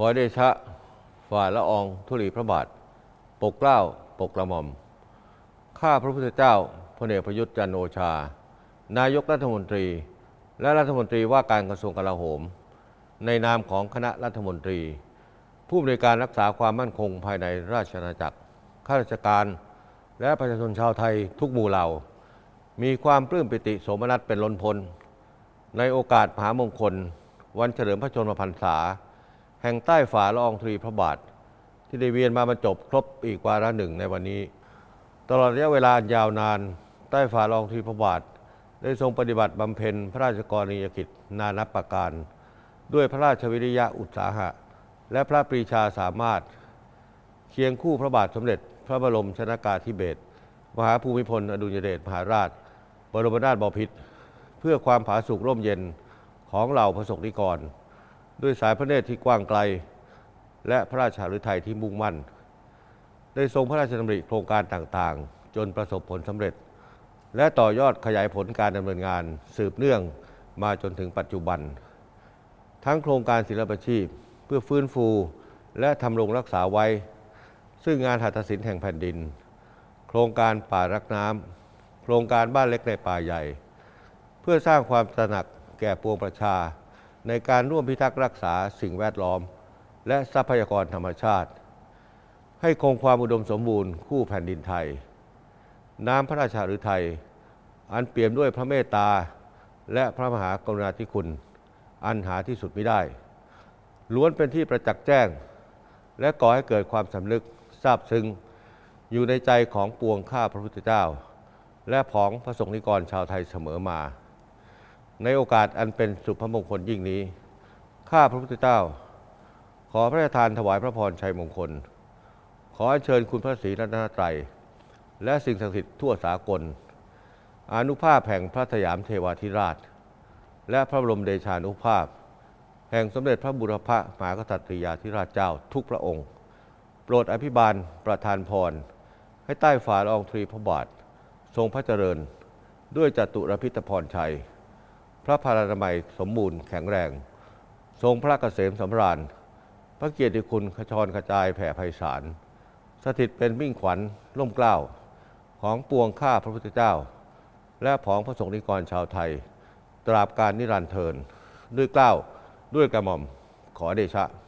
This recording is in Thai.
ขอเดชะฝ่าละอองธุลีพระบาท ปกเกล้าปกกระหม่อม ข้าพระพุทธเจ้าพลเอกประยุทธ์จันโอชา นายกรัฐมนตรี และรัฐมนตรีว่าการกระทรวงกลาโหม ในนามของคณะรัฐมนตรี ผู้อำนวยการรักษาความมั่นคงภายในราชอาณาจักร ข้าราชการ และประชาชนชาวไทยทุกหมู่เหล่า มีความปลื้มปิติโสมนัสเป็นล้นพ้น ในโอกาสมหามงคล วันเฉลิมพระชนมพรรษา แห่งใต้ฝ่าละอองธุลีพระบาท ที่ได้เวียนมาบรรจบครบอีกวาระหนึ่งในวันนี้ ตลอดระยะเวลาอันยาวนาน ใต้ฝ่าละอองธุลีพระบาท ได้ทรงปฏิบัติบำเพ็ญพระราชกรณียกิจนานับประการ ด้วยพระราชวิริยะอุตสาหะ และพระปรีชาสามารถ เคียงคู่พระบาทสมเด็จ พระบรมชนากาธิเบศรมหาภูมิพลอดุลยเดชมหาราช บรมนาถบพิตรเพื่อความผาสุกร่มเย็นของเหล่าพระสงฆ์นิกร ด้วยสายพระเนตรที่กว้างไกล และพระราชหฤทัยที่มุ่งมั่น ได้ทรงพระราชดำริโครงการต่างๆ จนประสบผลสำเร็จ และต่อยอดขยายผลการดำเนินงานสืบเนื่องมาจนถึงปัจจุบัน ทั้งโครงการศิลปาชีพเพื่อฟื้นฟูและทำรงรักษาไว้ ซึ่งงานหัตถศิลป์แห่งแผ่นดิน โครงการป่ารักน้ำโครงการบ้านเล็กในป่าใหญ่ เพื่อสร้างความตระหนักแก่ปวงประชา ในการร่วมพิทักษ์รักษาสิ่งแวดล้อม และทรัพยากรธรรมชาติ ให้คงความอุดมสมบูรณ์คู่แผ่นดินไทย น้ำพระราชาฤทัยอันเปี่ยมด้วยพระเมตตา และพระมหากรุณาธิคุณ อันหาที่สุดไม่ได้ ล้วนเป็นที่ประจักษ์แจ้ง และก่อให้เกิดความสำนึกซาบซึ้งอยู่ในใจของปวงข้าพระพุทธเจ้า และผองพระสงฆ์นิกรชาวไทยเสมอมา ในโอกาสอันเป็นสุภมงคลยิ่งนี้ ข้าพระพุทธเจ้า ขอพระราชทานถวายพระพรชัยมงคล ขออัญเชิญคุณพระศรีรัตนตรัย และสิ่งศักดิ์สิทธิ์ทั่วสากล อนุภาพแห่งพระสยามเทวาธิราช และพระบรมเดชานุภาพ แห่งสมเด็จพระบุรพมหากษัตริยาธิราชเจ้าทุกพระองค์ โปรดอภิบาลประทานพร ให้ใต้ฝ่าละอองธุลีพระบาท ทรงพระเจริญ ด้วยจตุรพิธพรชัย ระพารามัยสมบูรณ์แข็งแรง ทรงพระเกษมสำราญ พระเกียรติคุณขจรกระจายแผ่ไพศาล สถิตเป็นมิ่งขวัญร่มเกล้า ของปวงข้าพระพุทธเจ้า และผองพระสงฆ์นิกรชาวไทย ตราบการนิรันดร์เทิน ด้วยเกล้าด้วยกระหม่อมขอเดชะ